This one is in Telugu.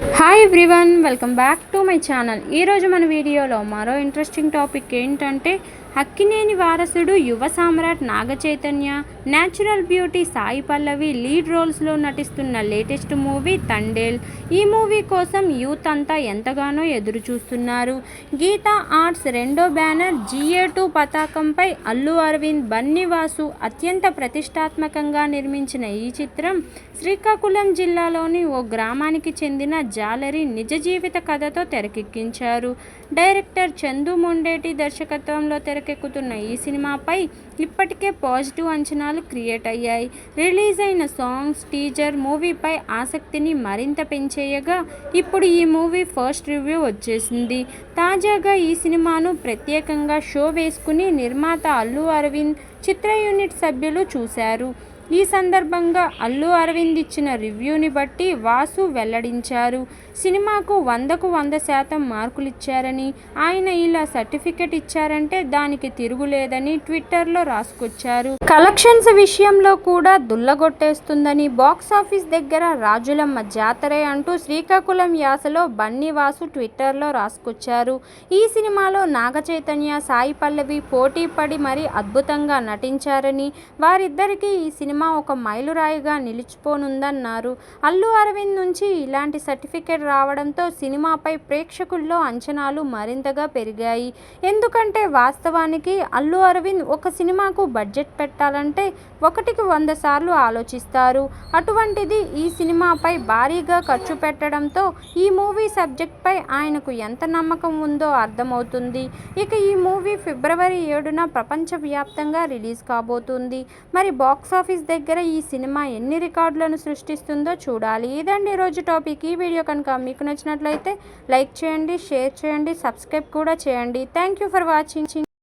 Yeah. Hi everyone welcome back to my channel ఈరోజు మన వీడియోలో మరో ఇంట్రెస్టింగ్ టాపిక్ ఏంటంటే హక్కినేని వారసుడు యువ సామ్రాట్ Naga Chaitanya natural beauty Sai Pallavi lead రోల్స్లో నటిస్తున్న లేటెస్ట్ మూవీ తండేల్ ఈ మూవీ కోసం యూత్ అంతా ఎంతగానో ఎదురు చూస్తున్నారు గీతా ఆర్ట్స్ రెండో బ్యానర్ జిఏ టూ పతాకంపై అల్లు అరవింద్ బన్నివాసు అత్యంత ప్రతిష్టాత్మకంగా నిర్మించిన ఈ చిత్రం శ్రీకాకుళం జిల్లాలోని ఓ గ్రామానికి చెందిన జాలరి నిజ జీవిత కథతో తెరకెక్కించారు. డైరెక్టర్ చందు మొండేటి దర్శకత్వంలో తెరకెక్కుతున్న ఈ సినిమాపై ఇప్పటికే పాజిటివ్ అంచనాలు క్రియేట్ అయ్యాయి. రిలీజ్ అయిన సాంగ్స్ టీజర్ మూవీపై ఆసక్తిని మరింత పెంచేయగా ఇప్పుడు ఈ మూవీ ఫస్ట్ రివ్యూ వచ్చేసింది. తాజాగా ఈ సినిమాను ప్రత్యేకంగా షో వేసుకుని నిర్మాత అల్లు అరవింద్ చిత్ర యూనిట్ సభ్యులు చూశారు. ఈ సందర్భంగా అల్లు అరవింద్ ఇచ్చిన రివ్యూని బట్టి వాసు వెల్లడించారు. సినిమాకు వందకు వంద శాతం మార్కులు ఇచ్చారని ఆయన ఇలా సర్టిఫికెట్ ఇచ్చారంటే దానికి తిరుగులేదని ట్విట్టర్లో రాసుకొచ్చారు. కలెక్షన్స్ విషయంలో కూడా దుల్లగొట్టేస్తుందని బాక్స్ ఆఫీస్ దగ్గర రాజులమ్మ జాతరే అంటూ శ్రీకాకుళం యాసలో బన్నీ వాసు ట్విట్టర్లో రాసుకొచ్చారు. ఈ సినిమాలో నాగ చైతన్య సాయి పల్లవి పోటీ పడి మరీ అద్భుతంగా నటించారని వారిద్దరికీ ఈ సినిమా సినిమా ఒక మైలురాయిగా నిలిచిపోనుందన్నారు. అల్లు అరవింద్ నుంచి ఇలాంటి సర్టిఫికేట్ రావడంతో సినిమాపై ప్రేక్షకుల్లో అంచనాలు మరింతగా పెరిగాయి. ఎందుకంటే వాస్తవానికి అల్లు అరవింద్ ఒక సినిమాకు బడ్జెట్ పెట్టాలంటే ఒకటికి వంద సార్లు ఆలోచిస్తారు. అటువంటిది ఈ సినిమాపై భారీగా ఖర్చు పెట్టడంతో ఈ మూవీ సబ్జెక్ట్పై ఆయనకు ఎంత నమ్మకం ఉందో అర్థమవుతుంది. ఇక ఈ మూవీ ఫిబ్రవరి ఏడున ప్రపంచవ్యాప్తంగా రిలీజ్ కాబోతుంది. మరి బాక్స్ దగ్గర ఈ సినిమా ఎన్ని రికార్డులను సృష్టిస్తుందో చూడాలి. ఇదండి ఈరోజు టాపిక్. ఈ వీడియో కనుక మీకు నచ్చినట్లయితే లైక్ చేయండి షేర్ చేయండి సబ్స్క్రైబ్ కూడా చేయండి. Thank you for watching.